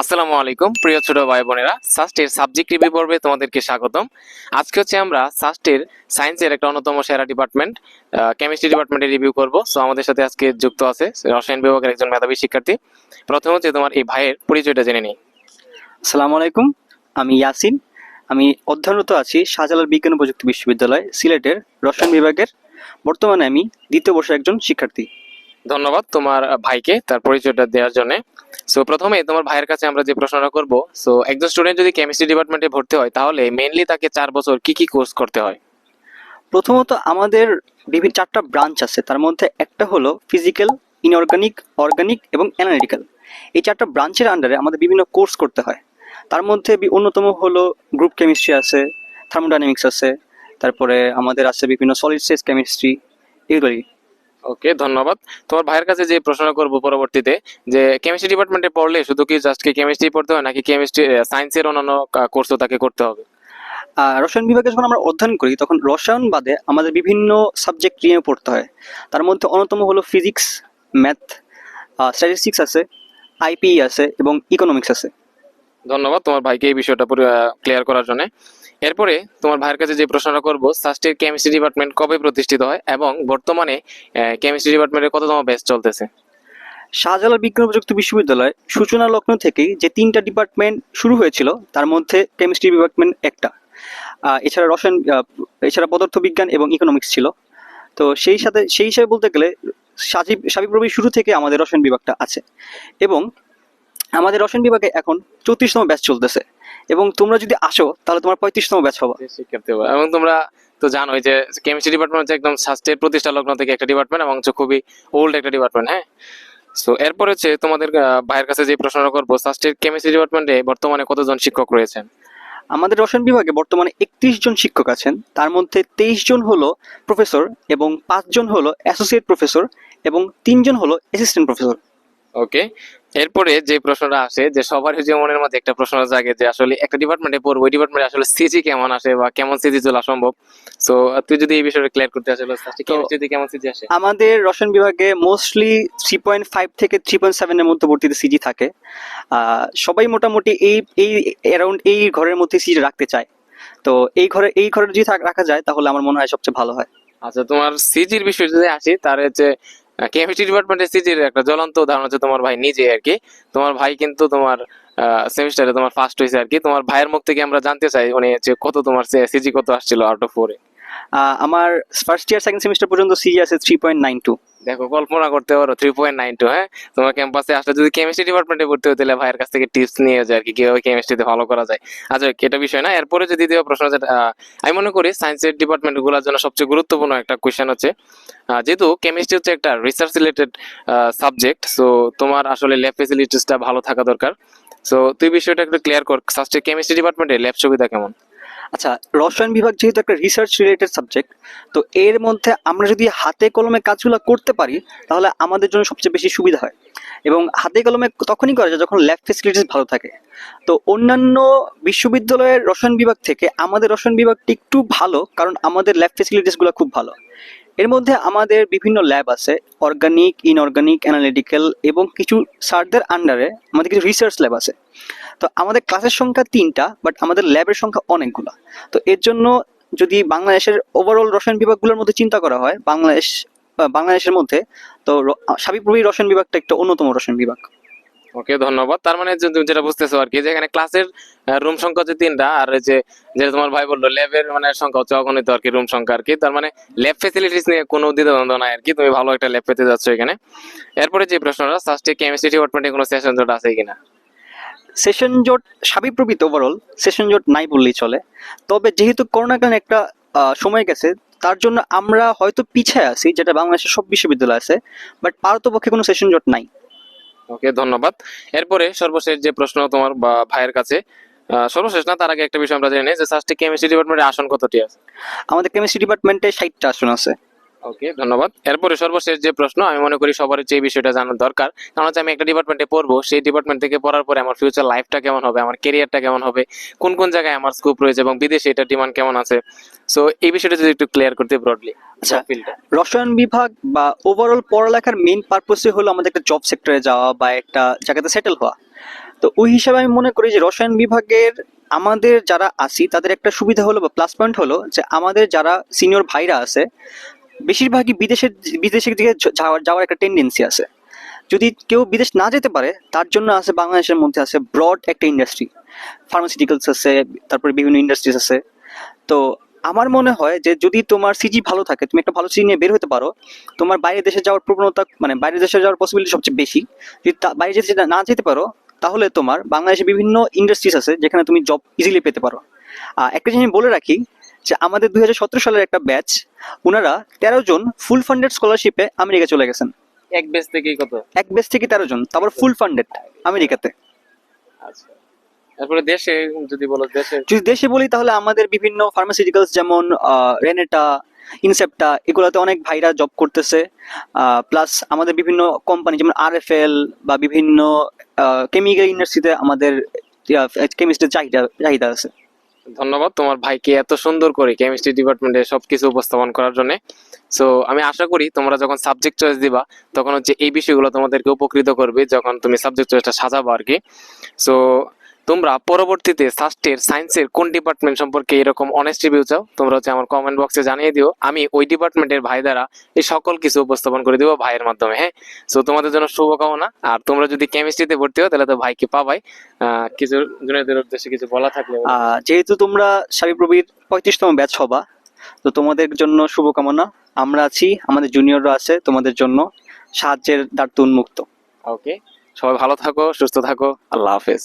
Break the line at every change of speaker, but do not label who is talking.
আসসালামু আলাইকুম, প্রিয় ছোট ভাই বোনেরা। সাস্টের সাবজেক্ট রিভিউ পর্বে তোমাদেরকে স্বাগতম। আজকে হচ্ছে আমরা সাস্টের সায়েন্সের একটা অন্যতম সেরা ডিপার্টমেন্ট কেমিস্ট্রি ডিপার্টমেন্টে রিভিউ করব। সো আমাদের সাথে আজকে যুক্ত আছে রসায়ন বিভাগের একজন মেধাবী শিক্ষার্থী। প্রথম হচ্ছে তোমার এই ভাইয়ের পরিচয়টা জেনে নিই।
আসসালামু আলাইকুম, আমি ইয়াসিন। আমি অধ্যয়নরত আছি শাহজালাল বিজ্ঞান প্রযুক্তি বিশ্ববিদ্যালয়, সিলেটের রসায়ন বিভাগের। বর্তমানে আমি দ্বিতীয় বর্ষের একজন শিক্ষার্থী।
ধন্যবাদ তোমার ভাইকে তার পরিচয়টা দেওয়ার জন্য। সো প্রথমে তোমার ভাইয়ের কাছে আমরা যে প্রশ্নটা করব সো একজন স্টুডেন্ট যদি কেমিস্ট্রি ডিপার্টমেন্টে ভর্তি হয়, তাহলে মেইনলি তাকে চার বছর কি কি কোর্স করতে হয়?
প্রথমত আমাদের বিভিন্ন চারটা ব্রাঞ্চ আছে, তার মধ্যে একটা হলো ফিজিক্যাল ইনঅর্গানিক অর্গানিক এবং অ্যানালিটিক্যাল এই চারটা ব্রাঞ্চের আন্ডারে আমাদের বিভিন্ন কোর্স করতে হয়। তার মধ্যে অন্যতম হলো গ্রুপ কেমিস্ট্রি আছে থার্মোডাইনামিক্স আছে, তারপরে আমাদের আছে বিভিন্ন সলিড স্টেজ কেমিস্ট্রি এগুলোই।
ওকে ধন্যবাদ। তোমার ভাইয়ের কাছে যে প্রশ্ন করব পরবর্তীতে যে কেমিস্ট্রি ডিপার্টমেন্টে পড়লে শুধু কি জাস্ট কি কেমিস্ট্রি পড়তে হয় নাকি কেমিস্ট্রি সায়েন্সের অন্যান্য কোর্সও তাকে করতে হবে?
রসায়ন বিভাগে যখন আমরা অধ্যয়ন করি তখন রসায়ন বাদে আমাদের বিভিন্ন সাবজেক্ট নিয়ে পড়তে হয়। তার মধ্যে অন্যতম হলো ফিজিক্স ম্যাথ স্ট্যাটিস্টিক্স আছে আইপিই আছে এবং ইকোনমিক্স আছে।
ধন্যবাদ তোমার ভাইকে এই বিষয়টা ক্লিয়ার করার জন্য। এরপরে তোমার ভাইয়ের কাছে যে প্রশ্নটা করব সাস্টের কেমিস্ট্রি ডিপার্টমেন্ট কবে প্রতিষ্ঠিত হয় এবং বর্তমানে কেমিস্ট্রি ডিপার্টমেন্টের কততম ব্যাচ চলতেছে?
শাহজালাল বিজ্ঞান প্রযুক্তি বিশ্ববিদ্যালয় সূচনা লগ্ন থেকেই যে তিনটা ডিপার্টমেন্ট শুরু হয়েছিল, তার মধ্যে কেমিস্ট্রি ডিপার্টমেন্ট একটা। এছাড়া রসায়ন এছাড়া পদার্থবিজ্ঞান এবং ইকোনমিক্স ছিল। তো সেই সাথে, সেই হিসাবে বলতে গেলে সাজিব সাবিপ্রবি শুরু থেকে আমাদের রসায়ন বিভাগটা আছে। এবং আমাদের রসায়ন বিভাগে এখন চৌত্রিশতম ব্যাচ চলতেছে। এবং তোমরা যদি আসো তাহলে তোমার পঁয়ত্রিশতম ব্যাচ হবে।
শিক্ষার্থী হবে। এবং তোমরা তো জানোই যে কেমিস্ট্রি ডিপার্টমেন্ট হচ্ছে একদম সাস্টের প্রতিষ্ঠা লগ্ন থেকে একটা ডিপার্টমেন্ট এবং হচ্ছে খুবই ওল্ড একটা ডিপার্টমেন্ট হ্যাঁ? সো এরপর হচ্ছে তোমাদের ভাইয়ের কাছে যে প্রশ্নটা করব সাস্টের কেমিস্ট্রি ডিপার্টমেন্টে বর্তমানে কতজন শিক্ষক রয়েছেন?
আমাদের রসায়ন বিভাগে বর্তমানে একত্রিশ জন শিক্ষক আছেন। তার মধ্যে তেইশ জন হলো প্রফেসর এবং পাঁচজন হলো অ্যাসোসিয়েট প্রফেসর এবং তিনজন হলো অ্যাসিস্ট্যান্ট প্রফেসর
ওকে এরপরে যে প্রশ্নটা আসে যে সবার যে মনের মধ্যে একটা প্রশ্ন জাগে যে আসলে একটা ডিপার্টমেন্টে পড়ব ওই ডিপার্টমেন্টে আসলে সিজি কেমন আসে বা কেমন সিজি চলা সম্ভব? সো তুই যদি এই বিষয়টা ক্লিয়ার করতে আসলে কেমিস্ট্রিতে কেমন সিজি আসে?
আমাদের রসায়ন বিভাগে মোস্টলি থ্রি পয়েন্ট ফাইভ থেকে থ্রি পয়েন্ট সেভেনের মধ্যবর্তীতে সিজি থাকে। আহ, সবাই মোটামুটি এই এই অ্যারাউন্ড এই ঘরের মধ্যে সিজি রাখতে চায়। তো এই ঘরে এই ঘরে যদি রাখা যায় তাহলে আমার মনে হয় সবচেয়ে ভালো হয়।
আচ্ছা তোমার সিজির বিষয়ে যদি আসি তার হচ্ছে কেমিস্ট্রি ডিপার্টমেন্টের সিজির একটা জ্বলন্ত উদাহরণ হচ্ছে তোমার ভাই নিজে আর কি। তোমার ভাই কিন্তু তোমার সেমিস্টারে তোমার ফার্স্ট হয়েছে আর কি। তোমার ভাইয়ের মুখ থেকে আমরা জানতে চাই, উনি হচ্ছে কত তোমার সিজি কত আসছিল আউট অফ ফোরে
আমার ফার্স্ট ইয়ার সেকেন্ড সেমিস্টার পর্যন্ত সিজি আছে থ্রি পয়েন্ট নাইন টু
দেখো, কল্পনা করতে পারো থ্রি পয়েন্ট নাইন টু হ্যাঁ? তোমার ক্যাম্পাসে আসলে যদি কেমিস্ট্রি ডিপার্টমেন্টে ভর্তি হতে ভাইয়ের কাছ থেকে টিপস নিয়ে যায় আর কি, কীভাবে কেমিস্ট্রিতে ভালো করা যায়। আচ্ছা এটা বিষয় না। এরপরে যদি দেওয়া প্রশ্ন যেটা আমি মনে করি সায়েন্সের ডিপার্টমেন্টগুলোর জন্য সবচেয়ে গুরুত্বপূর্ণ একটা কোয়েশ্চেন হচ্ছে যেহেতু কেমিস্ট্রি হচ্ছে একটা রিসার্চ রিলেটেড সাবজেক্ট সো তোমার আসলে ল্যাব ফেসিলিটিসটা ভালো থাকা দরকার। সো তুই বিষয়টা একটু ক্লিয়ার কর সাস্টে কেমিস্ট্রি ডিপার্টমেন্টে ল্যাব সুবিধা কেমন?
আচ্ছা রসায়ন বিভাগ যেহেতু একটা রিসার্চ রিলেটেড সাবজেক্ট তো এর মধ্যে আমরা যদি হাতে কলমে কাজগুলো করতে পারি, তাহলে আমাদের জন্য সবচেয়ে বেশি সুবিধা হয়। এবং হাতে কলমে তখনই করা যায় যখন ল্যাব ফেসিলিটিস ভালো থাকে। তো অন্যান্য বিশ্ববিদ্যালয়ের রসায়ন বিভাগ থেকে আমাদের রসায়ন বিভাগটি একটু ভালো, কারণ আমাদের ল্যাব ফেসিলিটিসগুলো খুব ভালো। এর মধ্যে আমাদের বিভিন্ন ল্যাব আছে অর্গানিক ইনঅর্গানিক অ্যানালিটিক্যাল এবং কিছু স্যারদের আন্ডারে আমাদের কিছু রিসার্চ ল্যাব আছে। তো আমাদের ক্লাসের সংখ্যা তিনটা বাট আমাদের ল্যাবের সংখ্যা অনেকগুলো। তো এর জন্য যদি বাংলাদেশের ওভারঅল রসায়ন বিভাগগুলোর মধ্যে চিন্তা করা হয়, বাংলাদেশ বাংলাদেশের মধ্যে, তো সাবিপ্রবি রসায়ন বিভাগটা একটা অন্যতম রসায়ন বিভাগ।
ওকে, ধন্যবাদ। তার মানে যেটা বুঝতেছো আর কি, যে এখানে ক্লাসের রুম সংখ্যা হচ্ছে তিনটা, আর যে, যেটা তোমার ভাই বলল ল্যাবের মানে সংখ্যা হচ্ছে অগণিত আর কি রুম সংখ্যা আর কি। তার মানে ল্যাব ফেসিলিটিস নিয়ে কোনো দ্বিধাদ্বন্দ্ব নাই আর কি, তুমি ভালো একটা ল্যাব পেতে যাচ্ছ এখানে। এরপরে যে প্রশ্নটা ফার্স্টে কেমিস্ট্রি ডিপার্টমেন্টে কোনো সেশন জোট আছে কিনা?
সেশন জোট সাবিপ্রবিতে ওভারঅল সেশন জোট নাই বললেই চলে। তবে যেহেতু করোনাকালীন একটা সময় গেছে তার জন্য আমরা হয়তো পিছিয়ে আছি যেটা বাংলাদেশের সব বিশ্ববিদ্যালয় আছে বাট পারতপক্ষে কোনো সেশন জোট নাই।
ওকে ধন্যবাদ। এরপরে সর্বশেষ যে প্রশ্ন তোমার বা ভাইয়ের কাছে সর্বশেষ না তার আগে একটা বিষয় আমরা জেনে নিই যে ফার্স্টে কেমিস্ট্রি ডিপার্টমেন্টে আসন কতটি আছে?
আমাদের কেমিস্ট্রি ডিপার্টমেন্টে ষাটটা আসন আছে।
ওকে ধন্যবাদ। এরপরে সর্বশেষ যে প্রশ্ন আমি মনে করি সবার যে বিষয়টা জানার দরকার কারণ হচ্ছে আমি একটা ডিপার্টমেন্টে পড়ব সেই ডিপার্টমেন্ট থেকে পড়ার পরে আমার ফিউচার লাইফটা কেমন হবে আমার কেরিয়ারটা কেমন হবে কোন কোন জায়গায় আমার স্কোপ রয়েছে এবং বিদেশে এটার ডিমান্ড কেমন আছে। সো এই বিষয়টা যদি একটু ক্লিয়ার করতে ব্রডলি
আচ্ছা। রসায়ন বিভাগ বা ওভারঅল পড়ালেখার মেইন পারপোসই হলো আমাদের একটা জব সেক্টরে যাওয়া বা একটা জায়গাতে সেটেল হওয়া। তো ওই হিসাবে আমি মনে করি যে রসায়ন বিভাগের আমাদের যারা আসি তাদের একটা সুবিধা হলো বা প্লাস পয়েন্ট হলো যে আমাদের যারা সিনিয়র ভাইরা আছে বেশিরভাগই বিদেশের বিদেশের দিকে যাওয়ার যাওয়ার একটা টেন্ডেন্সি আছে। যদি কেউ বিদেশ না যেতে পারে, তার জন্য আছে বাংলাদেশের মধ্যে আছে ব্রড একটা ইন্ডাস্ট্রি ফার্মাসিউটিক্যালস আছে, তারপরে বিভিন্ন ইন্ডাস্ট্রিজ আছে। তো আমার মনে হয় যে যদি তোমার সিজি ভালো থাকে, তুমি একটা ভালো সিজি নিয়ে বের হতে পারো, তোমার বাইরের দেশে যাওয়ার প্রবণতা মানে বাইরের দেশে যাওয়ার পসিবিলিটি সবচেয়ে বেশি। যদি বাইরে যেতে না যেতে পারো, তাহলে তোমার বাংলাদেশে বিভিন্ন ইন্ডাস্ট্রিজ আছে যেখানে তুমি জব ইজিলি পেতে পারো। একটা জিনিস বলে রাখি যে আমাদের দুই হাজার সতেরো সালের একটা ব্যাচ ওনারা তেরো জন ফুল ফান্ডেড স্কলারশিপে আমেরিকা চলে গেছেন।
এক বেস থেকেই কত?
এক বেচ থেকে তেরো জন তারপর ফুল ফান্ডেড আমেরিকাতে।
আচ্ছা। তারপরে দেশে যদি বলো দেশে
যদি দেশে বলি তাহলে আমাদের বিভিন্ন ফার্মাসিউটিক্যালস যেমন রেনেটা ইনসেপ্টা এগুলোতে অনেক ভাইরা জব করতেছে। প্লাস আমাদের বিভিন্ন কোম্পানি যেমন আরএফএল বা বিভিন্ন কেমিক্যাল ইন্ডাস্ট্রিতে আমাদের কেমিস্ট্রির চাহিদা চাহিদা আছে।
ধন্যবাদ তোমার ভাইকে এত সুন্দর করে কেমিস্ট্রি ডিপার্টমেন্টে সবকিছু উপস্থাপন করার জন্য। সো আমি আশা করি তোমরা যখন সাবজেক্ট চয়েস দিবা, তখন হচ্ছে এই বিষয়গুলো তোমাদেরকে উপকৃত করবে যখন তুমি সাবজেক্ট চয়েসটা সাজাবো আর কি সো তোমরা পরবর্তীতে সাস্টের সায়েন্সের কোন ডিপার্টমেন্ট সম্পর্কে এরকম অনেস্ট রিভিউ চাও তোমরা হচ্ছে আমার কমেন্ট বক্সে জানিয়ে দিও। আমি ওই ডিপার্টমেন্টের ভাই দ্বারা এই সকল কিছু উপস্থাপন করে দেবো ভাইয়ের মাধ্যমে হ্যাঁ? সো তোমাদের জন্য শুভকামনা। আর তোমরা যদি কেমিস্ট্রিতে ভর্তি হও তাহলে তো ভাইকে পাবাই। কিছু জুনিয়রদের উদ্দেশ্যে কিছু বলা থাকলে
যেহেতু তোমরা সাবিপ্রবির পঁয়ত্রিশতম ব্যাচ হবা তো তোমাদের জন্য শুভকামনা। আমরা আছি আমাদের জুনিয়ররা আছে তোমাদের জন্য সাহায্যের দ্বার উন্মুক্ত।
ওকে সবাই ভালো থাকো সুস্থ থাকো। আল্লাহ হাফেজ।